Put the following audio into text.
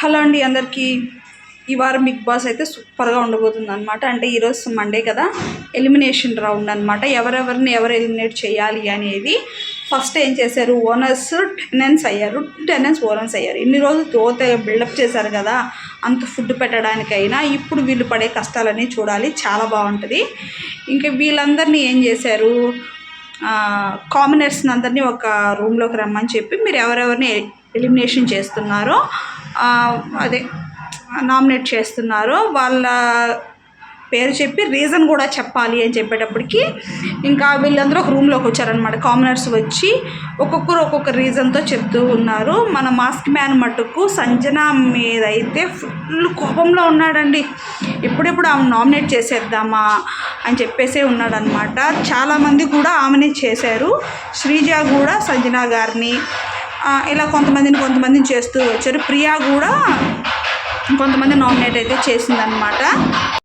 Hello అండి అందరికీ. ఈ వారం బిగ్ బాస్ అయితే సూపర్గా ఉండబోతుంది అనమాట అంటే ఈరోజు మండే కదా ఎలిమినేషన్ రౌండ్ అనమాట ఎవరెవరిని ఎవరు ఎలిమినేట్ చేయాలి అనేది ఫస్ట్ ఏం చేశారు? ఓనర్స్ టెనెన్స్ అయ్యారు. టెనెన్స్ ఓనర్స్ అయ్యారు. ఇన్ని రోజులు తోత బిల్డప్ చేశారు కదా అంత ఫుడ్ పెట్టడానికైనా ఇప్పుడు వీళ్ళు పడే కష్టాలన్నీ చూడాలి. చాలా బాగుంటుంది. ఇంకా వీళ్ళందరినీ ఏం చేశారు? కామనర్స్ని అందరినీ ఒక రూమ్లోకి రమ్మని చెప్పి మీరు ఎవరెవరిని ఎలిమినేషన్ చేస్తున్నారో అదే నామినేట్ చేస్తున్నారో వాళ్ళ పేరు చెప్పి రీజన్ కూడా చెప్పాలి అని చెప్పేటప్పటికి ఇంకా వీళ్ళందరూ ఒక రూమ్లోకి వచ్చారనమాట కామనర్స్ వచ్చి ఒక్కొక్కరు ఒక్కొక్క రీజన్తో చెప్తూ ఉన్నారు. మన మాస్క్ మ్యాన్ మటుకు సంజన మీద అయితే ఫుల్ కోపంలో ఉన్నాడండి. ఎప్పుడెప్పుడు ఆమె నామినేట్ చేసేద్దామా అని చెప్పేసే ఉన్నాడనమాట చాలామంది కూడా ఆమెనే చేశారు. శ్రీజ కూడా సంజన గారిని ఇలా కొంతమందిని కొంతమందిని చేస్తూ వచ్చారు. ప్రియా కూడా కొంతమంది నామినేట్ అయితే చేసిందనమాట